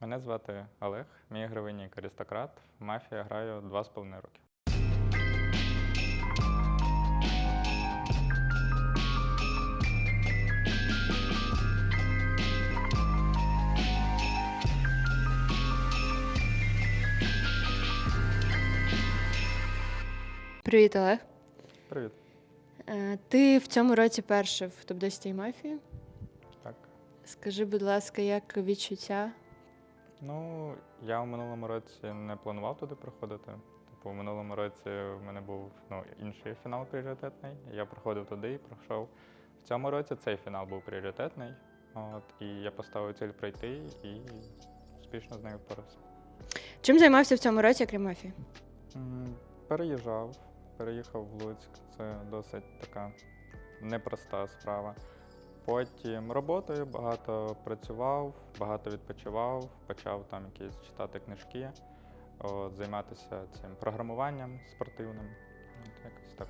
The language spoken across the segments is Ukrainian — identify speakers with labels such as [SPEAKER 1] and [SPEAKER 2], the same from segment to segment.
[SPEAKER 1] Мене звати Олег, мій ігровий нік Аристократ. В мафія граю два з половиною роки.
[SPEAKER 2] Привіт, Олег.
[SPEAKER 1] Привіт.
[SPEAKER 2] Е, Ти в цьому році перший в топ-10 мафії.
[SPEAKER 1] Так.
[SPEAKER 2] Скажи, будь ласка, як відчуття?
[SPEAKER 1] Ну, я в минулому році не планував туди приходити. Типу, в минулому році в мене був ну, інший фінал пріоритетний. Я проходив туди і пройшов. В цьому році цей фінал був пріоритетний. От, і я поставив ціль пройти і успішно з нею впорався.
[SPEAKER 2] Чим займався в цьому році, крім мафії?
[SPEAKER 1] М, Переїжджав, переїхав в Луцьк. Це досить така непроста справа. Потім роботою багато працював, багато відпочивав, почав там якісь читати книжки, от, займатися цим програмуванням спортивним. От, якось так.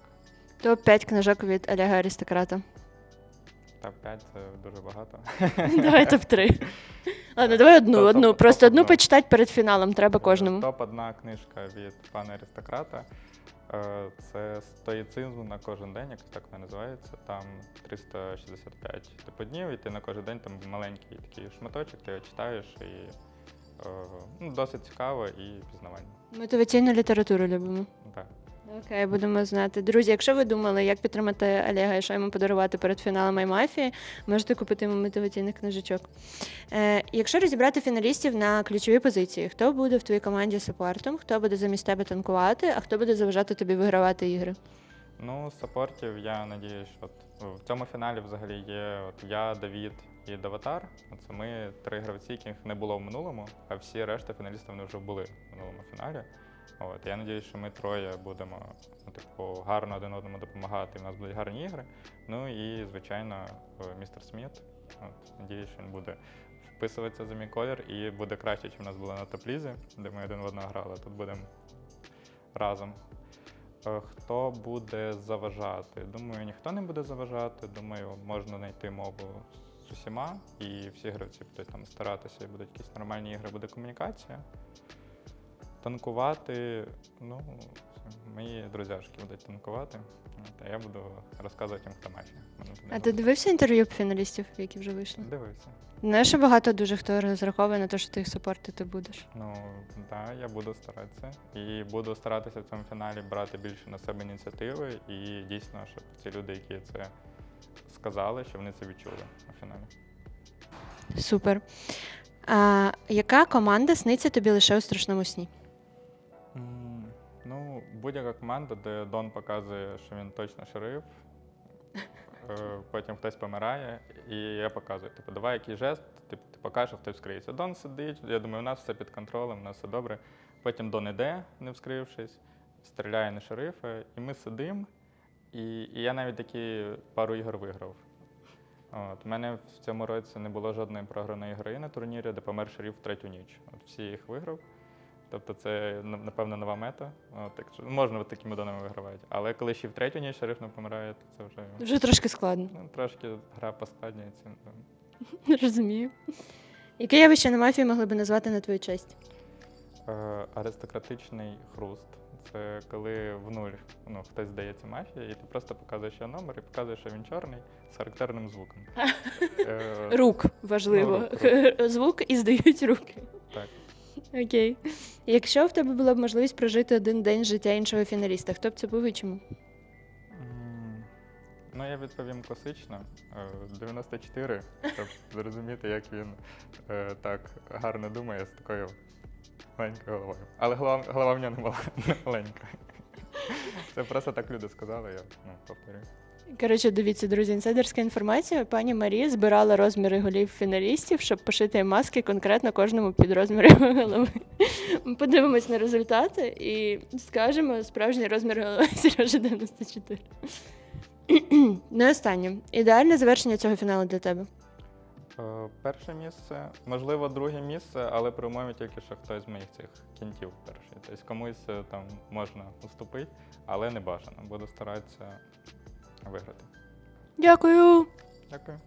[SPEAKER 2] Топ-5 книжок від Олега Аристократа.
[SPEAKER 1] Та 5 це дуже багато.
[SPEAKER 2] Давай топ-3. Ладно, давай одну,
[SPEAKER 1] Топ-
[SPEAKER 2] одну.
[SPEAKER 1] топ-
[SPEAKER 2] Просто одну
[SPEAKER 1] топ-одну.
[SPEAKER 2] почитати перед фіналом треба кожному.
[SPEAKER 1] Топ одна книжка від пана аристократа. Е, Це стоїцизм на кожен день, якось так вона називається. Там 365 типу днів, і ти на кожен день там маленький такий шматочок, ти його читаєш і е, ну, досить цікаво і пізнавально.
[SPEAKER 2] Мотиваційну літературу любимо.
[SPEAKER 1] Так.
[SPEAKER 2] Окей, будемо знати. Друзі, якщо ви думали, як підтримати Олега і що йому подарувати перед фіналом Аймафії, можете купити йому мотиваційних книжечок. Е, якщо розібрати фіналістів на ключові позиції, хто буде в твоїй команді саппортом, хто буде замість тебе танкувати, а хто буде заважати тобі вигравати ігри?
[SPEAKER 1] Ну, з саппортів я надіюсь, що от в цьому фіналі взагалі є от я, Давід і Даватар. Це ми три гравці, яких не було в минулому, а всі решта фіналістів вони вже були в минулому фіналі. От я надіюсь, що ми троє будемо ну, типу, гарно один одному допомагати. в нас будуть гарні ігри. Ну і звичайно, е, містер Сміт. От надіюсь, що він буде вписуватися за мій колір і буде краще, ніж в нас було на топлізі, де ми один в одного грали. Тут будемо разом. Е, Хто буде заважати? Думаю, ніхто не буде заважати. Думаю, можна знайти мову з усіма, і всі гравці будуть там старатися, і будуть якісь нормальні ігри, буде комунікація. Танкувати, ну, мої друзяшки будуть танкувати, а я буду розказувати їм, хто мафія.
[SPEAKER 2] А ти дивився інтерв'ю фіналістів, які вже вийшли?
[SPEAKER 1] Дивився.
[SPEAKER 2] Знаєш, що багато дуже хто розраховує на те, що ти їх саппортити будеш.
[SPEAKER 1] Ну, так, я буду старатися. І буду старатися в цьому фіналі брати більше на себе ініціативи. І дійсно, щоб ці люди, які це сказали, що вони це відчули на фіналі.
[SPEAKER 2] Супер. А, яка команда сниться тобі лише у страшному сні?
[SPEAKER 1] Будь-яка команда, де Дон показує, що він точно шериф, е, потім хтось помирає, і я показую, типу, давай який жест, типу, ти покажеш, хтось вскриється. Дон сидить, я думаю, у нас все під контролем, у нас все добре. Потім Дон іде, не вскрившись, стріляє на шерифа, і ми сидимо. І, і я навіть такі пару ігор виграв. От, у мене в цьому році не було жодної програної гри на турнірі, де помер шериф в третю ніч. От всі їх виграв. Тобто це, напевно, нова мета. От, так що можна от такими донами вигравати. Але коли ще в третю ніч шериф не помирає, то це вже
[SPEAKER 2] Вже трошки складно.
[SPEAKER 1] ну, трошки гра поскладнюється.
[SPEAKER 2] Розумію. Яке явище на мафії могли би назвати на твою честь?
[SPEAKER 1] Е, аристократичний хруст. Це коли в нуль ну, хтось здається мафія, і ти просто показуєш його номер і показуєш, що він чорний з характерним звуком. Е,
[SPEAKER 2] Рук важливо.
[SPEAKER 1] Ну, рук,
[SPEAKER 2] Звук і здають руки.
[SPEAKER 1] Так.
[SPEAKER 2] Окей. Якщо в тебе була б можливість прожити один день життя іншого фіналіста, хто б це був і чому?
[SPEAKER 1] М, Ну, я відповім класично. Е, 94, щоб зрозуміти, як він е, так гарно думає з такою маленькою головою. Але голова, голова в нього не була не маленька. Це просто так люди сказали, я ну, повторюю.
[SPEAKER 2] Коротше, дивіться, друзі, інсайдерська інформація. Пані Марія збирала розміри голів фіналістів, щоб пошити маски конкретно кожному під розмір його голови. Ми подивимось на результати і скажемо справжній розмір голови Сережі 94. Ну і останнє. Ідеальне завершення цього фіналу для тебе.
[SPEAKER 1] Е, Перше місце, можливо, друге місце, але при умові тільки, що хтось з моїх цих кінтів перший. Тобто комусь е, там можна уступити, але не бажано. Буду старатися виграти.
[SPEAKER 2] Дякую!
[SPEAKER 1] Дякую.